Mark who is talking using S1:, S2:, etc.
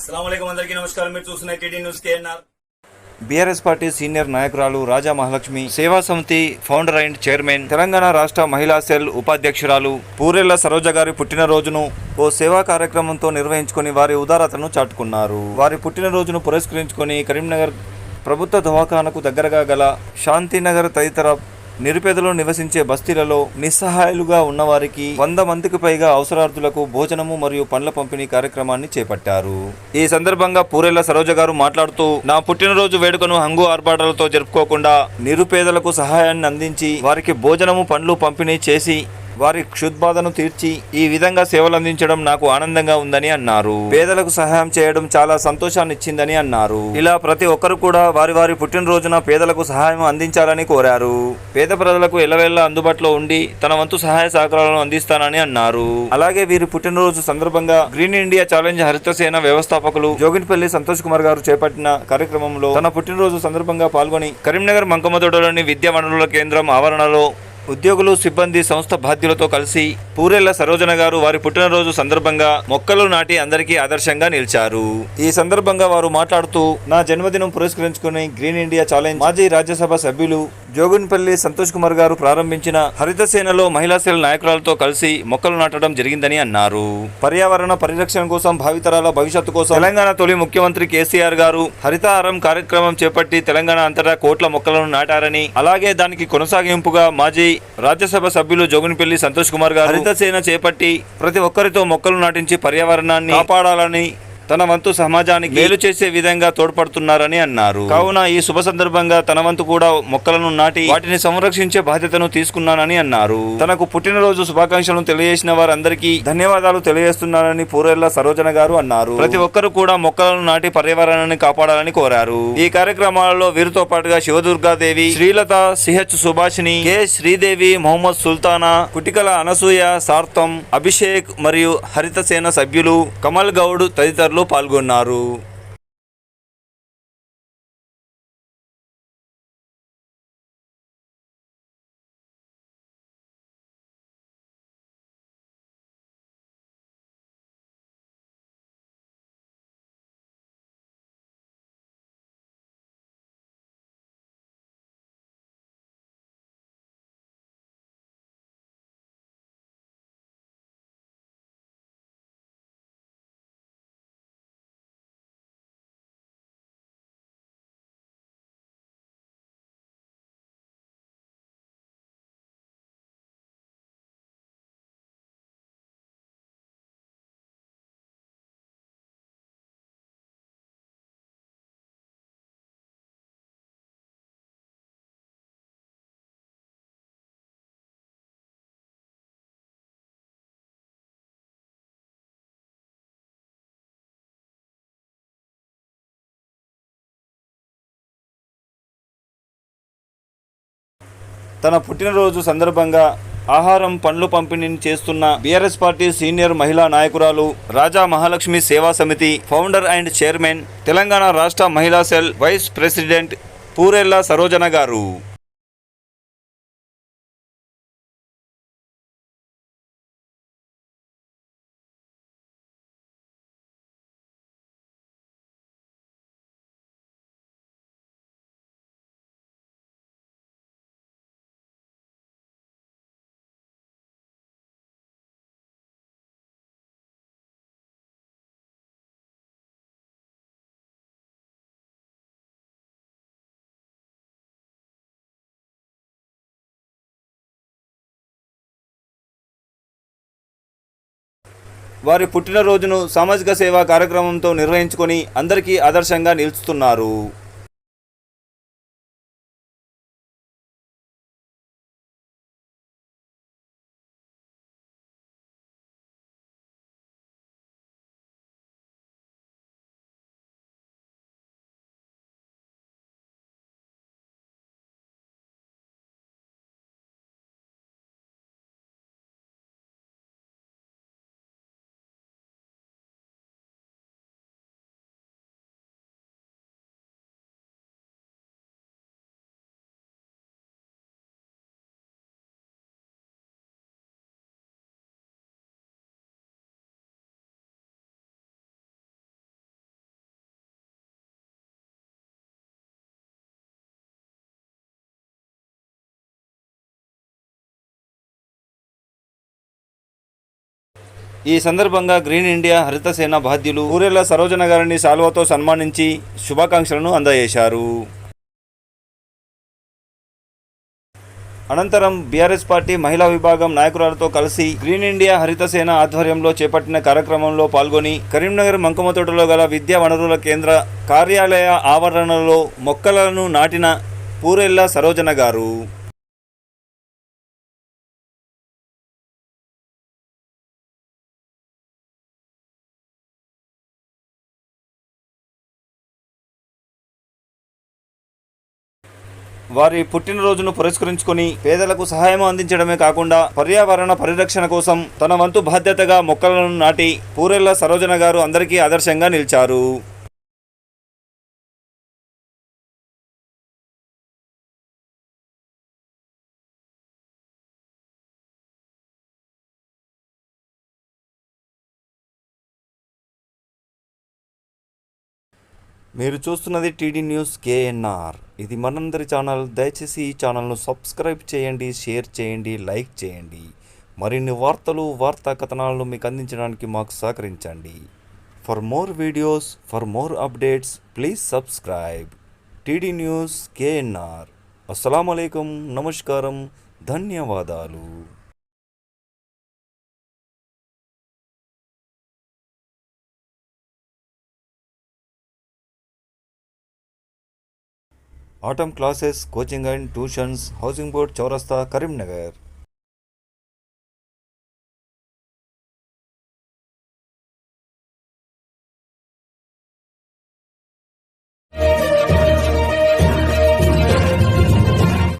S1: నమస్కారం. మీరు చూస్తున్న TD news KNR.
S2: BRS party senior నాయకురాలు రాజా మహాలక్ష్మి సేవా సమితి ఫౌండర్ అండ్ చైర్మన్ తెలంగాణ రాష్ట్ర మహిళా సెల్ ఉపాధ్యక్షురాలు పూరెళ్ళ సరోజ గారి పుట్టినరోజును ఓ సేవా కార్యక్రమంతో నిర్వహించుకొని వారి ఉదారతను చాటుకున్నారు. వారి పుట్టినరోజును పురస్కరించుకొని కరీంనగర్ ప్రభుత్వ దవాఖానకు దగ్గరగా గల శాంతినగర్ తదితర నిరుపేదలు నివసించే బస్తీలలో నిస్సహాయాలుగా ఉన్నవారికి వంద మందికి పైగా అవసరార్థులకు భోజనము మరియు పండ్ల పంపిణీ కార్యక్రమాన్ని చేపట్టారు. ఈ సందర్భంగా పూరేళ్ళ సరోజ గారు మాట్లాడుతూ నా పుట్టినరోజు వేడుకను హంగు ఆర్భాటాలతో జరుపుకోకుండా నిరుపేదలకు సహాయాన్ని అందించి వారికి భోజనము పండ్లు పంపిణీ చేసి వారి క్షుద్బాధను తీర్చి ఈ విధంగా సేవలు అందించడం నాకు ఆనందంగా ఉందని అన్నారు. పేదలకు సహాయం చేయడం చాలా సంతోషాన్ని ఇచ్చిందని అన్నారు. ఇలా ప్రతి ఒక్కరు కూడా వారి వారి పుట్టినరోజున పేదలకు సహాయం అందించాలని కోరారు. పేద ప్రజలకు ఎల్లవేళ అందుబాటులో ఉండి తన వంతు సహాయ సహకారాలను అందిస్తానని అన్నారు. అలాగే వీరి పుట్టినరోజు సందర్భంగా గ్రీన్ ఇండియా ఛాలెంజ్ హరితసేన వ్యవస్థాపకులు జోగిన్పల్లి సంతోష్ కుమార్ గారు చేపట్టిన కార్యక్రమంలో తన పుట్టినరోజు సందర్భంగా పాల్గొని కరీంనగర్ మంకమదొడలోని విద్యా వనరుల కేంద్రం ఆవరణలో ఉద్యోగులు సిబ్బంది సంస్థ బాధ్యులతో కలిసి పూరెళ్ళ సరోజన గారు వారి పుట్టినరోజు సందర్భంగా మొక్కలు నాటి అందరికీ ఆదర్శంగా నిలిచారు. ఈ సందర్భంగా వారు మాట్లాడుతూ నా జన్మదినం పురస్కరించుకుని గ్రీన్ ఇండియా ఛాలెంజ్ మాజీ రాజ్యసభ సభ్యులు జోగున్పల్లి సంతోష్ కుమార్ గారు ప్రారంభించిన హరిత సేనలో మహిళా సెల్ నాయకురాలతో కలిసి మొక్కలు నాటడం జరిగిందని అన్నారు. పర్యావరణ పరిరక్షణ కోసం భావితరాల భవిష్యత్తు కోసం తెలంగాణ తొలి ముఖ్యమంత్రి కేసీఆర్ గారు హరితహారం కార్యక్రమం చేపట్టి తెలంగాణ అంతటా కోట్ల మొక్కలను నాటారని అలాగే దానికి కొనసాగింపుగా మాజీ రాజ్యసభ సభ్యులు జోగునిపల్లి సంతోష్ కుమార్ గారు హరిత సేన చేపట్టి ప్రతి ఒక్కరితో మొక్కలు నాటించి పర్యావరణాన్ని కాపాడాలని తన వంతు సమాజానికి మేలు చేసే విధంగా తోడ్పడుతున్నారని అన్నారు. కావున ఈ శుభ సందర్భంగా తన వంతు కూడా మొక్కలను నాటి వాటిని సంరక్షించే బాధ్యతను తీసుకున్నానని అన్నారు. తనకు పుట్టినరోజు శుభాకాంక్షలను తెలియజేసిన వారందరికీ ధన్యవాదాలు తెలియజేస్తున్నానని పూరెళ్ళ సరోజన గారు అన్నారు. ప్రతి ఒక్కరు కూడా మొక్కలను నాటి పర్యావరణాన్ని కాపాడాలని కోరారు. ఈ కార్యక్రమాలలో వీరితో పాటుగా శివదుర్గాదేవి శ్రీలత సిహెచ్ సుభాషిని కె శ్రీదేవి మొహమ్మద్ సుల్తానా కుటికల అనసూయ సార్థం అభిషేక్ మరియు హరిత సేన సభ్యులు కమల్ గౌడ్ తదితరులు పాల్గొన్నారు. తన పుట్టినరోజు సందర్భంగా ఆహారం పండ్లు పంపిణీని చేస్తున్న బీఆర్ఎస్ పార్టీ సీనియర్ మహిళా నాయకురాలు రాజా మహాలక్ష్మి సేవా సమితి ఫౌండర్ అండ్ చైర్మన్ తెలంగాణ రాష్ట్ర మహిళా cell vice president Purella Sarojana గారు. వారి పుట్టినరోజును సామాజిక సేవా కార్యక్రమంతో నిర్వహించుకొని అందరికీ ఆదర్శంగా నిలుస్తున్నారు. ఈ సందర్భంగా గ్రీన్ ఇండియా హరిత సేన బాధ్యులు ఊరేళ్ళ సరోజన గారిని సాల్వాతో సన్మానించి శుభాకాంక్షలను అందజేశారు. అనంతరం బీఆర్ఎస్ పార్టీ మహిళా విభాగం నాయకురాలతో కలిసి గ్రీన్ ఇండియా హరిత సేన ఆధ్వర్యంలో చేపట్టిన కార్యక్రమంలో పాల్గొని కరీంనగర్ మంకమతోటలో గల విద్యా వనరుల కేంద్ర కార్యాలయ ఆవరణలో మొక్కలను నాటిన పూరెల్ల సరోజన గారు. వారి పుట్టినరోజును పురస్కరించుకొని పేదలకు సహాయం అందించడమే కాకుండా పర్యావరణ పరిరక్షణ కోసం తన వంతు బాధ్యతగా మొక్కలను నాటి పూరెళ్ళ సరోజన గారు అందరికీ ఆదర్శంగా నిలిచారు. మీరు చూస్తున్నది టీడీ న్యూస్ కేఎన్ఆర్. ఇది మనందరి ఛానల్. దయచేసి ఈ ఛానల్ను సబ్స్క్రైబ్ చేయండి షేర్ చేయండి లైక్ చేయండి. మరిన్ని వార్తలు వార్తా కథనాలను మీకు అందించడానికి మాకు సహకరించండి. For more videos for more updates please subscribe. TD news KNR. అస్సలం నమస్కారం. ధన్యవాదాలు. autumn classes, coaching and tuitions, Housing Board, Chaurasta, Karimnagar.